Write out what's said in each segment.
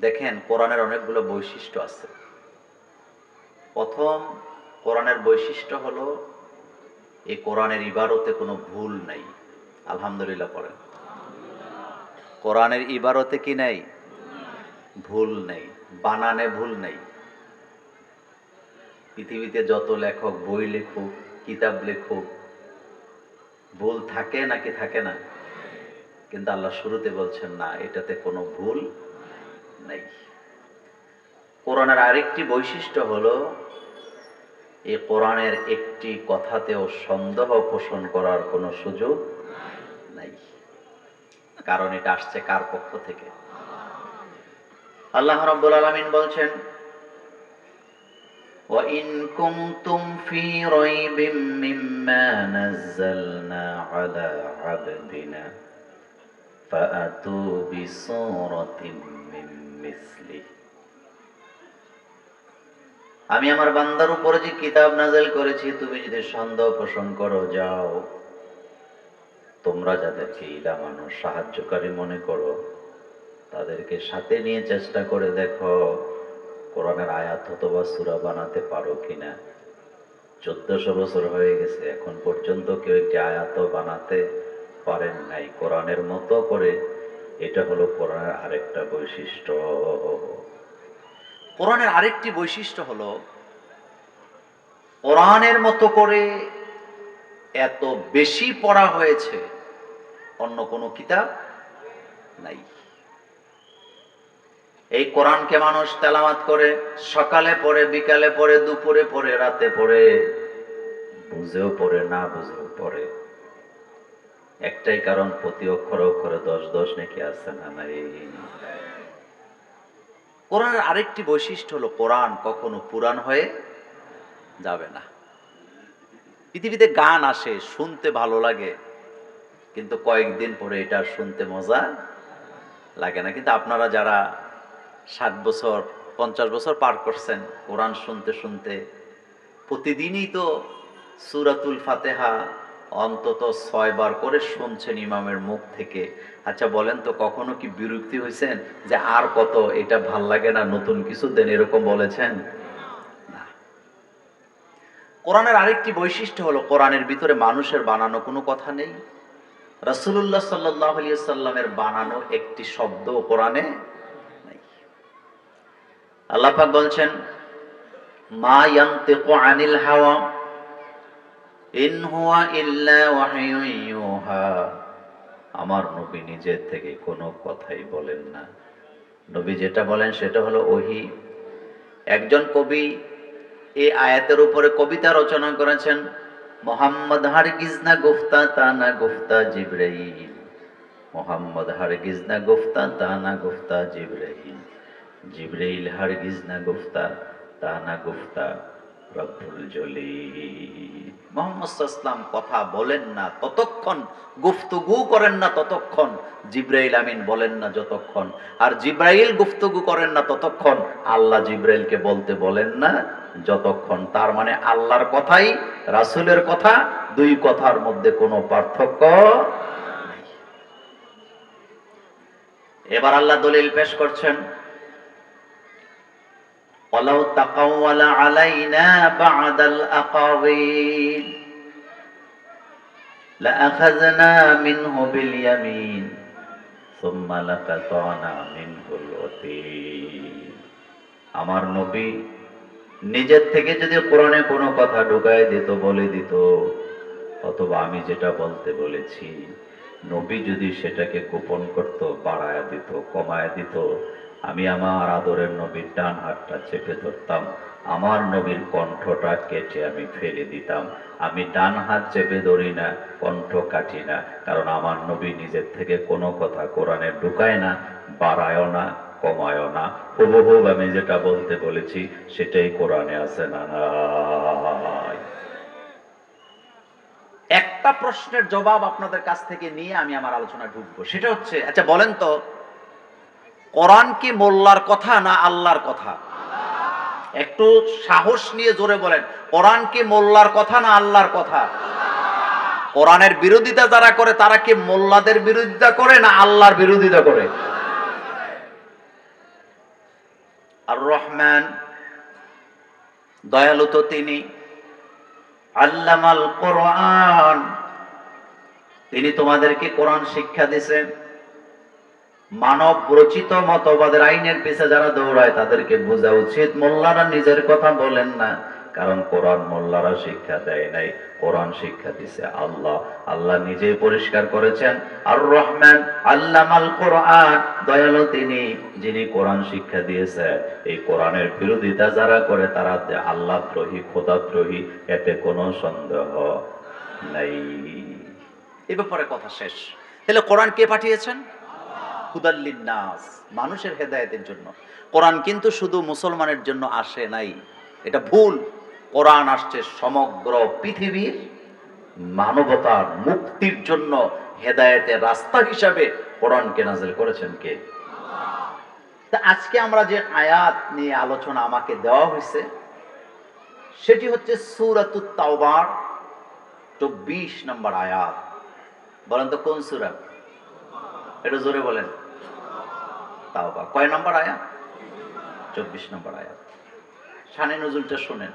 দেখেন কোরআনের অনেকগুলো বৈশিষ্ট্য আছে। প্রথম, কোরআনের বৈশিষ্ট্য হলো, এই কোরআনের ইবারতে কোনো ভুল নাই। আলহামদুলিল্লাহ পড়েন। কোরআনের ইবারতে কি নাই? ভুল নেই, বানানে ভুল নেই। পৃথিবীতে যত লেখক, বই লেখুক, কিতাব লেখুক, ভুল থাকে নাকি থাকে না? কিন্তু আল্লাহ শুরুতে বলছেন, না, এটাতে কোনো ভুল নেই কোরআনের আরেকটি বৈশিষ্ট্য হলো এই কোরআনের একটি কথাতেও সন্দেহ পোষণ করার কোনো সুযোগ নাই কারণ এটা আসছে কার পক্ষ থেকে আল্লাহ রাব্বুল আলামিন বলছেন وَإِن كُنتُمْ فِي رَيْبٍ مِّمَّا نَزَّلْنَا عَلَى عَبْدِنَا فَأْتُوا بِسُورَةٍ মিসলি আমি আমার বান্দার উপরে যে কিতাব নাজেল করেছি, তুমি যদি সন্দেহ পোষণ করো, যাও। তোমরা যাদেরকে ইলা মানুষ, সাহায্যকারী মনে করো, তাদেরকে সাথে নিয়ে চেষ্টা করে দেখো, কোরআনের আয়াত অথবা সুরা বানাতে পারো কিনা। চোদ্দশো বছর হয়ে গেছে, এখন পর্যন্ত কেউ একটি আয়াত বানাতে পারেন নাই। কোরআনের মতো করে এটা হলো কোরআনের আরেকটা বৈশিষ্ট্য। কোরআনের আরেকটি বৈশিষ্ট্য হলো, কোরআনের মতো করে এত বেশি পড়া হয়েছে, অন্য কোনো কিতাব নাই। এই কোরআনকে মানুষ তেলাওয়াত করে, সকালে পড়ে, বিকালে পড়ে, দুপুরে পড়ে, রাতে পড়ে, বুঝেও পড়ে, না বুঝেও পড়ে। একটাই কারণ, প্রতি অক্ষর অক্ষরে দশ দশ নাকি আছে না নাই। কোরআনের আরেকটি বৈশিষ্ট্য হলো, কোরআন কখনো পুরাণ হয়ে যাবে না। পৃথিবীতে গান আসে, শুনতে ভালো লাগে, কিন্তু কয়েকদিন পরে এটা শুনতে মজা লাগে না। কিন্তু আপনারা যারা ষাট বছর, পঞ্চাশ বছর পার করছেন, কোরআন শুনতে শুনতে, প্রতিদিনই তো সুরাতুল ফাতেহা অন্তত ছয় বার করে শুনছেন ইমামের মুখ থেকে। আচ্ছা বলেন তো, কখনো কি বিরক্তি হয়েছেন যে আর কত, এটা ভালো লাগে না, নতুন কিছু দেন, এরকম বলেছেন? কোরআনের আরেকটি বৈশিষ্ট্য হলো, কোরআনের ভিতরে মানুষের বানানো কোনো কথা নেই। রাসূলুল্লাহ সাল্লাহ সাল্লামের বানানো একটি শব্দ কোরআনে আল্লাহ বলছেন, মা ইয়ান্তিকু আনিল হাওয়া ইন হুয়া ইল্লা ইউহা। আমার নবী নিজের থেকে কোনো কথাই বলেন না। নবী যেটা বলেন সেটা হলো ওহি। একজন কবি এই আয়াতের উপরে কবিতা রচনা করেছেন, মোহাম্মদ হারগিজ না গুফতা তা না গুফতা জিব্রাইল। মোহাম্মদ হারগিজ না গুফতা তা না গুফতা জিব্রাইল। জিব্রাইল হারগিজ না গুফতা তা না গুফতা কথা বলেন না, ততক্ষণ গুফতগু করেন না, ততক্ষণ আমিন বলেন না, যতক্ষণ। আর গুফতগু করেন না, ততক্ষণ আল্লাহ জিব্রাইলকে বলতে বলেন না, যতক্ষণ। তার মানে আল্লাহর কথাই রাসূলের কথা, দুই কথার মধ্যে কোনো পার্থক্য এবার আল্লাহ দলিল পেশ করছেন। ولو تقول علينا بعد الأقاويل لأخذنا منه باليمين ثم لقطعنا منه الوتين আমার নবী নিজের থেকে যদি কোরআনে কোনো কথা ঢুকায় দিত বলে দিত অথবা আমি যেটা বলতে বলেছি নবী যদি সেটাকে গোপন করত বাড়ায় দিত কমায় দিত আমি আমার আদরের নবীর ডান হাতটা চেপে ধরতাম। আমার নবীর কণ্ঠটা কেটে আমি ফেলে দিতাম। আমি ডান হাত চেপে ধরি না, কণ্ঠ কাটি না, কারণ আমার নবী নিজের থেকে কোনো কথা কোরআনে ঢুকায় না, বাড়ায়ও না, কমায়ও না। হুবহুব আমি যেটা বলতে বলেছি, সেটাই কোরআনে আছে না একটা প্রশ্নের জবাব আপনাদের কাছ থেকে নিয়ে আমি আমার আলোচনা ঢুকবো। সেটা হচ্ছে আচ্ছা বলেন তো কোরআন কি মোল্লার কথা না আল্লাহর কথা? একটু সাহস নিয়ে জোরে বলেন কোরআন কি মোল্লার কথা না আল্লাহর কথা? কোরআনের বিরোধিতা যারা করে, তারা কি মোল্লাদের বিরোধিতা করে না আল্লাহর বিরোধিতা করে? আর রহমান দয়ালু তো তিনি, আল্লামাল কোরআন। তিনি তোমাদেরকে কোরআন শিক্ষা দিছেন মানব রচিত মতবাদের আইনের পিছে যারা দৌড়ায়, তাদেরকে বোঝা উচিত মোল্লারা নিজের কথা বলেন না। কারণ কোরআন মোল্লারা শিক্ষা দেয় নাই। কোরআন শিক্ষা দিছে আল্লাহ। আল্লাহ নিজেই পরিষ্কার করেছেন। আর রহমান আল্লামাল কোরআন। দয়ালু তিনি, যিনি কোরআন শিক্ষা দিয়েছে। এই কোরআনের বিরোধিতা যারা করে, তারা আল্লাহ দ্রোহী খোদাদ্রোহী, এতে কোনো সন্দেহ নাই। এ ব্যাপারে কথা শেষ। তাহলে কোরআন কে পাঠিয়েছেন? নাস মানুষের হেদায়েতের জন্য। কোরআন কিন্তু শুধু মুসলমানের জন্য আসে নাই। এটা ভুল। কোরআন আসছে সমগ্র পৃথিবীর মানবতার মুক্তির জন্য হেদায়েতের রাস্তা হিসাবে কোরআনকে নাজেল করেছেন কে? তা আজকে আমরা যে আয়াত নিয়ে আলোচনা আমাকে দেওয়া হয়েছে, সেটি হচ্ছে সুরাতুত তাওবার চব্বিশ নম্বর আয়াত। বলেন তো কোন সুরা? এটা জোরে বলেন। তাওবা কয় নম্বর আয়াত? চব্বিশ নম্বর আয়াত। শানে নজুলটা শোনেন।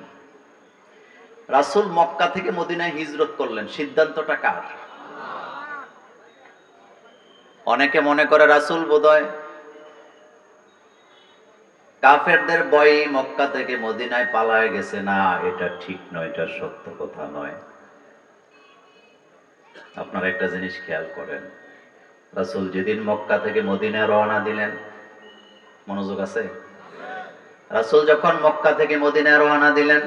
রাসূল মক্কা থেকে মদিনায় হিজরত করলেন। সিদ্ধান্তটা কার? অনেকে মনে করে রাসূল বোধহয় কাফেরদের বয়ে মক্কা থেকে মদিনায় পালায় গেছে। না, এটা ঠিক নয়, এটা সত্য কথা নয়। আপনারা একটা জিনিস খেয়াল করেন। রাসূল যেদিন মক্কা থেকে মদিনায় রওনা দিলেন, মনোযোগ আছে? রাসূল যখন মক্কা থেকে মদিনায় রওনা দিলেন,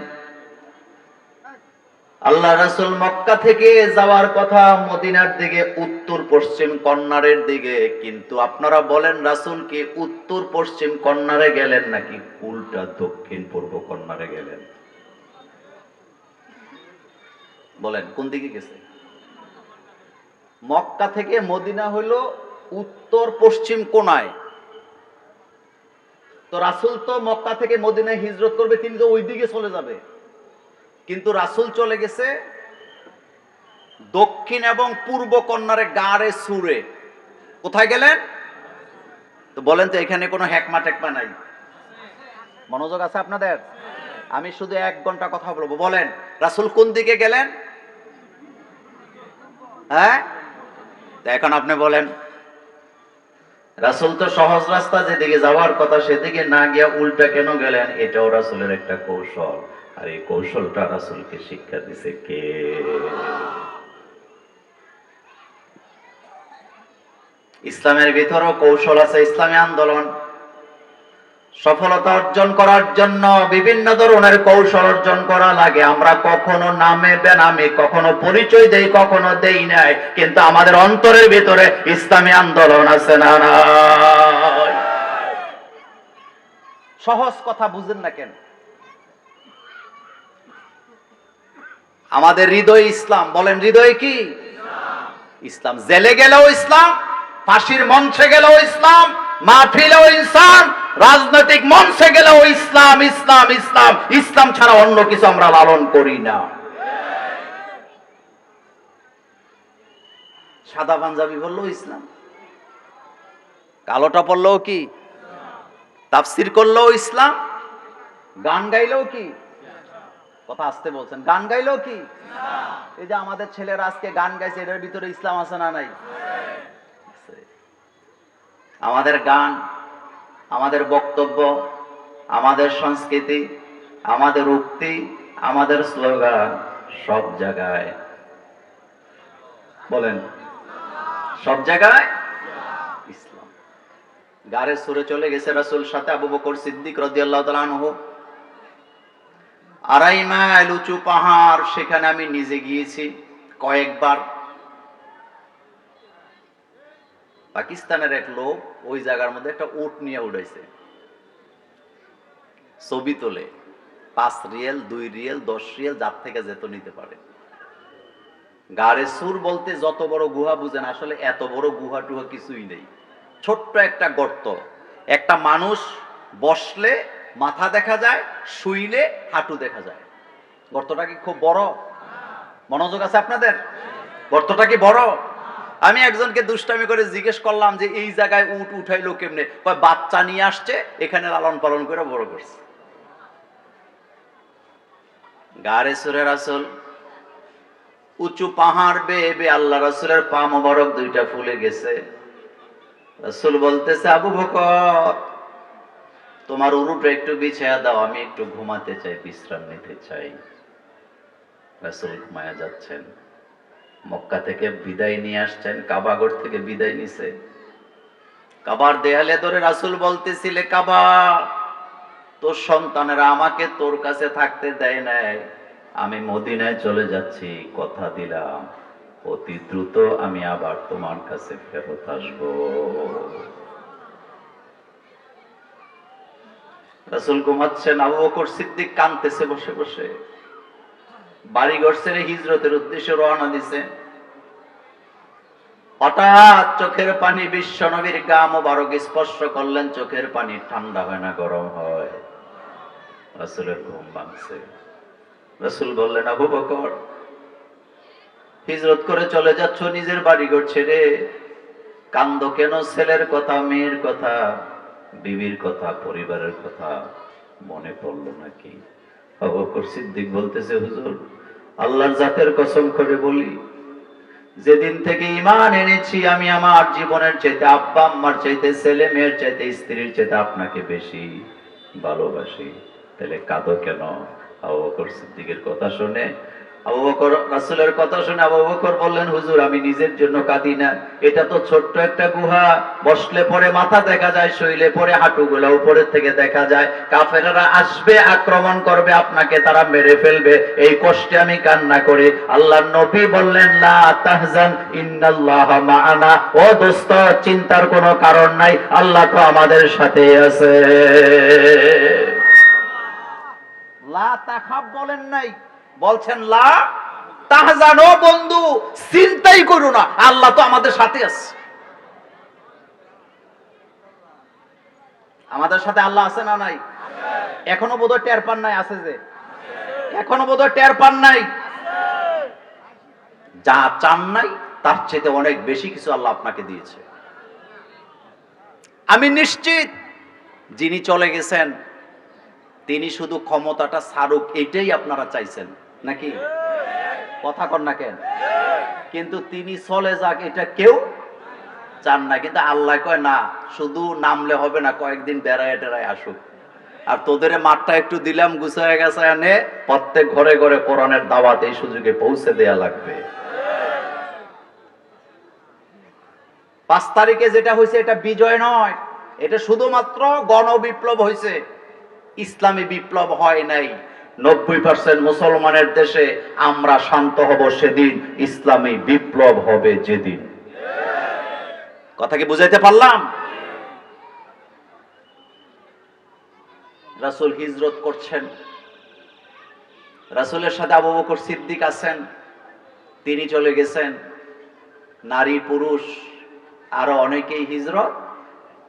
আল্লাহ রাসূল মক্কা থেকে যাওয়ার কথা মদিনার দিকে, উত্তর পশ্চিম কর্নারের দিকে। কিন্তু আপনারা বলেন, রাসূল কি উত্তর পশ্চিম কর্নারে গেলেন নাকি উল্টা দক্ষিণ পূর্ব কর্নারে গেলেন? বলেন, কোন দিকে গেছে? মক্কা থেকে মদিনা হলো উত্তর পশ্চিম কোনায়। তো রাসূল তো মক্কা থেকে মদিনায় হিজরত করবে, তিনি তো ওই দিকে চলে যাবে। কিন্তু রাসূল চলে গেছে দক্ষিণ এবং পূর্ব কন্যারে গাড়ে সুরে। কোথায় গেলেন? তো বলেন তো, এখানে কোনো হ্যাকমা টেকমা নাই। মনোযোগ আছে আপনাদের? আমি শুধু এক ঘণ্টা কথা বলব। বলেন, রাসূল কোন দিকে গেলেন? হ্যাঁ? তা এখন আপনি বলেন, রাসুল তো সহজ রাস্তা যেদিকে যাওয়ার কথা সেদিকে না গিয়া উল্টা কেন গেলেন? এটাও রাসুলের একটা কৌশল। আর এই কৌশলটা রাসুলকে শিক্ষা দিছে কে? ইসলামের ভিতরও কৌশল আছে, ইসলামী আন্দোলন। সফলতা অর্জন করার জন্য বিভিন্ন ধরনের কৌশল অর্জন করা লাগে। আমরা কখনো নামে বেনামে, কখনো পরিচয় দেই, কখনো দেই নাই। কিন্তু আমাদের অন্তরের ভিতরে ইসলামী আন্দোলন আছে না সহজ কথা বুঝেন না কেন? আমাদের হৃদয় ইসলাম। বলেন, হৃদয় কি? ইসলাম। জেলে গেলেও ইসলাম, ফাঁসির মঞ্চে গেলেও ইসলাম মাহফিলেও ইনসান, রাজনৈতিক মঞ্চে গেলেও ইসলাম ইসলাম ইসলাম ইসলাম ছাড়া অন্য কিছু আমরা লালন করি না। সাদা পাঞ্জাবি বললেও ইসলাম। কালোটা পড়লেও কি? তাফসির করলেও ইসলাম। গান গাইলেও কি? কথা আসতে বলছেন। গান গাইলেও কি? এই যে আমাদের ছেলেরা আজকে গান গাইছে, এটার ভিতরে ইসলাম আছে না নাই। আমাদের গান, আমাদের বক্তব্য, আমাদের সংস্কৃতি, আমাদের উক্তি, আমাদের স্লোগান সব জায়গায়। বলেন, সব জায়গায়? ইসলাম। গারে সুরে চলে গেছে রাসুল সাথে আবু বকর সিদ্দিক রাদিয়াল্লাহু আড়াই মাইল উঁচু পাহাড়, সেখানে আমি নিজে গিয়েছি কয়েকবার। পাকিস্তানের এক লোক ওই জায়গার মধ্যে একটা উট নিয়ে উড়াইছে। ছবি তোলে। পাঁচ রিয়েল, দুই রিয়েল, দশ রিয়েল, যার থেকে যেত নিতে পারে। গাড়ে সুর বলতে যত বড় গুহা বুঝেন, আসলে এত বড় গুহা টুহা কিছুই নেই। ছোট্ট একটা গর্ত। একটা মানুষ বসলে মাথা দেখা যায়, শুইলে হাঁটু দেখা যায়। গর্তটা কি খুব বড়? মনোযোগ আছে আপনাদের? গর্তটা কি বড়? আমি একজনকে দুষ্টামি করে জিজ্ঞেস করলাম যে এই জায়গায় উট উঠাইলো কেমনে? বাচ্চা নিয়ে আসছে, এখানে লালন পালন করে বড় করছে। উঁচু পাহাড় বেয়ে বেয়ে আল্লাহ রসুলের পা মোবারক দুইটা ফুলে গেছে। রসুল বলতেছে, আবু বকর, তোমার উরুটা একটু বিছায়া দাও, আমি একটু ঘুমাতে চাই, বিশ্রাম নিতে চাই। রসুল ঘুমায়া যাচ্ছেন। মক্কা থেকে বিদায় নিয়ে আসছেন, কাবাগর থেকে বিদায় নিছে। কাবার দেয়ালে ধরে রাসুল বলতেছিলে, কাবা, তোর সন্তানেরা আমাকে তোর কাছে থাকতে দেয় নাই। আমি মদিনায় চলে যাচ্ছি, কথা দিলাম। অতি দ্রুত আমি আবার তোমার কাছে ফেরত আসব। রাসুল ঘুমাচ্ছেন, আবু বকর সিদ্দিক কানতেছে বসে বসে। বাড়িঘর ছেড়ে হিজরতের উদ্দেশ্যে রওনা দিছে। হঠাৎ চোখের পানি বিশ্ব নবীর গা মোবারক স্পর্শ করলেন, চোখের পানি ঠান্ডা হয় না, গরম হয়। রাসুলের ঘুম ভাঙছে। রাসুল বললেন, আবু বকর, হিজরত করে চলে যাচ্ছ নিজের বাড়িঘর ছেড়ে? কান্দ কেন? ছেলের কথা, মেয়ের কথা, বিবির কথা, পরিবারের কথা মনে পড়ল নাকি? আবু বকর সিদ্দিক বলতেছে, হুজুর আল্লাহর জাতের কসম করে বলি, যেদিন থেকে ইমান এনেছি, আমি আমার জীবনের চাইতে আব্বা, আম্মার চাইতে ছেলে মেয়ের চাইতে স্ত্রীর চাইতে আপনাকে বেশি ভালোবাসি। তাহলে কাঁদো কেন? আবু বকর সিদ্দিকের কথা শুনে, আবু বকর রাসূলের কথা শুনে আবু বকর বললেন, হুজুর, আমি নিজের জন্য কাঁদি না। এটা তো ছোট্ট একটা গুহা। বসলে পরে মাথা দেখা যায় শৈলে পরে হাঁটুগুলো থেকে দেখা যায়। কাফেররা আসবে, আক্রমণ করবে, আপনাকে তারা মেরে ফেলবে। এই কষ্টে আমি কান্না করি। আল্লাহর নবী বললেন, লা তাহজান, ইন্নাল্লাহ ও দোস্ত, চিন্তার কোনো কারণ নাই। আল্লাহ তো আমাদের সাথে আছে। লা বলেন নাই। বলছেন, লা তাহজান বন্ধু, চিন্তাই করো না, আল্লাহ তো আমাদের সাথে আছে। আমাদের সাথে আল্লাহ আছে না নাই? এখনও বোধহয় টের পান নাই, আছে যে? এখনও বোধহয় টের পান নাই? যা চান নাই, তার চাইতে অনেক বেশি কিছু আল্লাহ আপনাকে দিয়েছে। আমি নিশ্চিত, যিনি চলে গেছেন তিনি শুধু ক্ষমতাটা ছাড়ুক এটাই আপনারা চাইছেন, নাকি? কথা কর না কেন? কিন্তু তিনি চলে যাক, এটা কেউ চান না। কিন্তু আল্লাহ কয়, না, শুধু নামলে হবে না, কয়েকদিন বেড়ায় টেরায় আসুক। আর তোদের মাঠটা একটু দিলাম, গুছায় গেছে, এনে প্রত্যেক ঘরে ঘরে কোরআনের দাওয়াত এই সুযোগে পৌঁছে দেয়া লাগবে। পাঁচ তারিখে যেটা হয়েছে, এটা বিজয় নয়। এটা শুধুমাত্র গণবিপ্লব হয়েছে। ইসলামী বিপ্লব হয় নাই। নব্বই পার্সেন্ট মুসলমানের দেশে আমরা শান্ত হব সেদিন, ইসলামী বিপ্লব হবে যেদিন। কথা কি বুঝাইতে পারলাম? রাসূল হিজরত করছেন। রাসূলের সাথে আবু বকর সিদ্দিক আছেন। তিনি চলে গেছেন। নারী পুরুষ, আরও অনেকেই হিজরত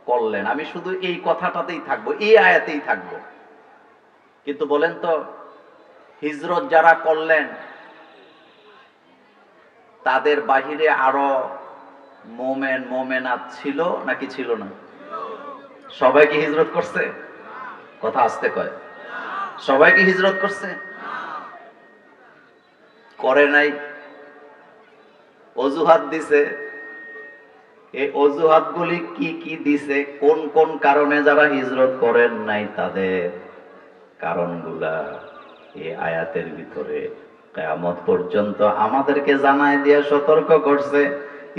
করলেন। আমি শুধু এই কথাটাতেই থাকব, এই আয়াতেই থাকব। কিন্তু বলেন তো, হিজরত যারা করলেন, তাদের বাহিরে আরও মোমেন, মোমেনাত ছিল নাকি ছিল না? সবাই কি হিজরত করছে? কথা আসতে কয়। সবাই কি হিজরত করছে? করে নাই। অজুহাত দিছে। এই অজুহাত গুলি কি কি দিছে? কোন কোন কারণে যারা হিজরত করেন নাই তাদের? কারণগুলা এই আয়াতের ভিতরে কেয়ামত পর্যন্ত আমাদেরকে জানায় দিয়ে সতর্ক করছে।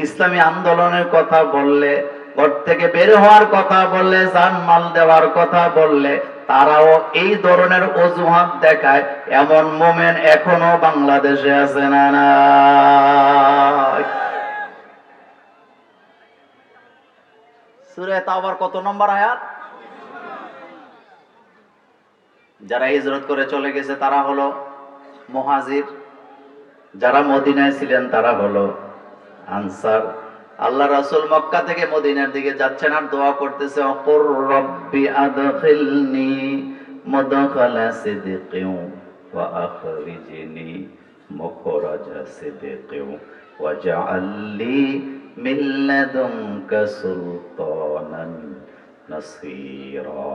ইসলামী আন্দোলনের কথা বললে, ঘর থেকে বের হওয়ার কথা বললে জান মাল দেওয়ার কথা বললে, তারাও এই ধরনের অজুহাত দেখায়, এমন মোমেন এখনও বাংলাদেশে আছে না সুরে তাওবার কত নম্বর আয়াত? যারা হিজরত করে চলে গেছে, তারা হলো মহাজির। যারা মদিনায় ছিলেন, তারা হলো আনসার। আল্লাহ রাসুল মক্কা থেকে মদিনার দিকে যাচ্ছেন আর দোয়া করতেছে অপর রব্বি আদখিলনি মদখলা সিদিকিউ ওয়া আখরিজনি মুখরাজা সিদিকিউ ওয়া জাআলনি মিন লাদুনকা সুলতানান নাসীরা।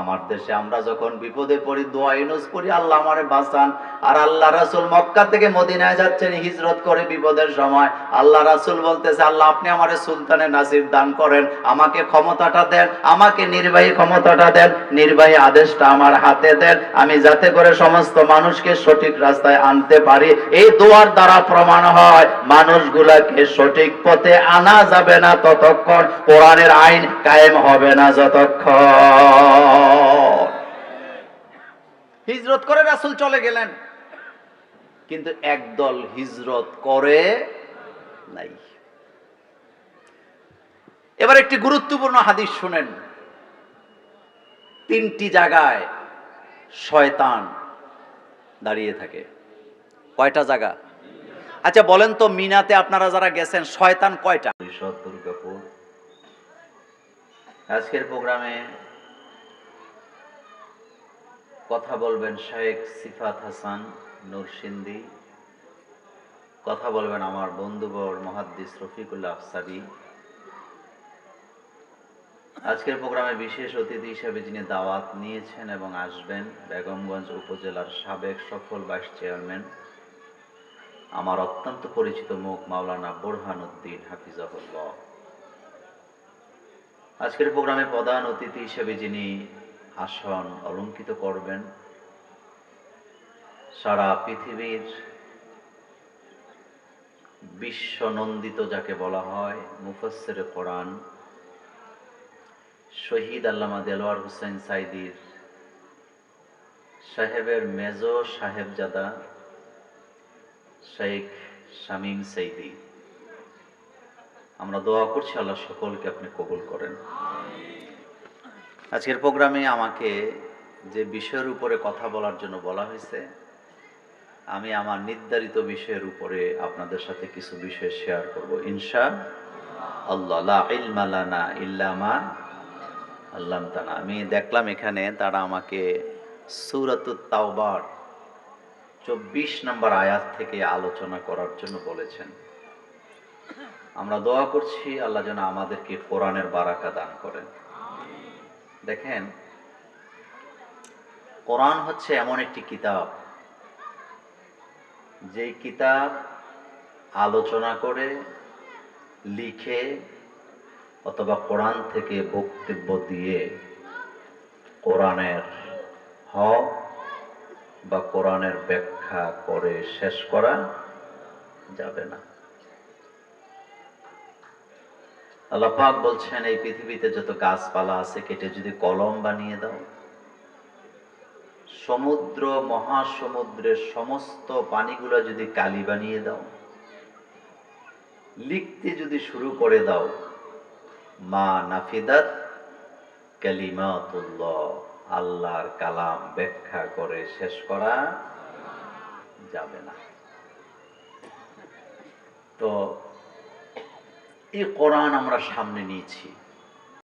আমার দেশে আমরা যখন বিপদে পড়ি, দোয়া ইউনুস করি, আল্লাহ আমারে বাঁচান। আর আল্লাহ রাসূল মক্কা থেকে মদিনায় যাচ্ছেন, হিজরত করে বিপদের সময়। আল্লাহ রাসূল বলতেছে, আল্লাহ আপনি আমারে সুলতানে নাসির দান করেন, আমাকে ক্ষমতাটা দেন, আমাকে নির্বাহী ক্ষমতাটা দেন, নির্বাহী আদেশটা আমার হাতে দেন। আমি যাতে করে সমস্ত মানুষকে সঠিক রাস্তায় আনতে পারি। এই দোয়ার দ্বারা প্রমাণ হয়, মানুষগুলাকে সঠিক পথে আনা যাবে না ততক্ষণ। কোরআনের আইন কায়েম হবে না যতক্ষণ। হিজরত করে রাসুল চলে গেলেন। কিন্তু একদল হিজরত করে নাই। এবার একটি গুরুত্বপূর্ণ হাদিস শুনেন। তিনটি জায়গায় শয়তান দাঁড়িয়ে থাকে। কয়টা জায়গা? আচ্ছা বলেন তো মিনাতে আপনারা যারা গেছেন, শয়তান কয়টা? দুর্গাপুর। আজকের প্রোগ্রামে কথা বলবেন শেখ সিফাত হাসান নরসিন্দি কথা বলবেন আমার বন্ধুবর মহাদ্দিস রফিকুল্লাহ আফসারি। আজকের প্রোগ্রামে বিশেষ অতিথি হিসেবে যিনি দাওয়াত নিয়েছেন এবং আসবেন, বেগমগঞ্জ উপজেলার সাবেক সফল ভাইস চেয়ারম্যান, আমার অত্যন্ত পরিচিত মুখ মাওলানা বোরহান উদ্দিন হাফিজাহুল্লাহ। আজকের প্রোগ্রামে প্রধান অতিথি হিসেবে যিনি আসন অলঙ্কিত করবেন। সারা পৃথিবীর বিশ্ব নন্দিত যাকে বলা হয়, মুফাসসির কোরআন, শহীদ আল্লামা দেলোয়ার হোসেন সাইদির সাহেবের মেজো সাহেবজাদা শেখ শামীম সাইদি। আমরা দোয়া করছি আল্লাহ সকলকে আপনি কবুল করেন। আজকের প্রোগ্রামে আমাকে যে বিষয়ের উপরে কথা বলার জন্য বলা হয়েছে, আমি আমার নির্ধারিত বিষয়ের উপরে আপনাদের সাথে কিছু বিষয় শেয়ার করব। ইনশা আল্লাহ লা ইলমা লানা ইল্লা আল্লামতানা। আমি দেখলাম এখানে তারা আমাকে তাওবার চব্বিশ নম্বর আয়াত থেকে আলোচনা করার জন্য বলেছেন। আমরা দোয়া করছি, আল্লাহ যেন আমাদেরকে কোরআনের বারাকা দান করেন। দেখেন, কোরআন হচ্ছে এমন একটি কিতাব যে কিতাব আলোচনা করে, লিখে, অথবা কোরআন থেকে বক্তব্য দিয়ে কোরআনের হক বা কোরআনের ব্যাখ্যা করে শেষ করা যাবে না। আল্লাহ পাক বলছেন, এই পৃথিবীতে যত গাছপালা আছে, কেটে যদি কলম বানিয়ে দাও, সমুদ্র, মহাসমুদ্রের সমস্ত পানিগুলো যদি কালি বানিয়ে দাও, লিখতে যদি শুরু করে দাও, মা নাফিদাত কালিমাতুল্লাহ, আল্লাহর কালাম ব্যাখ্যা করে শেষ করা যাবে না। তো এই কোরআন আমরা সামনে নিয়েছি।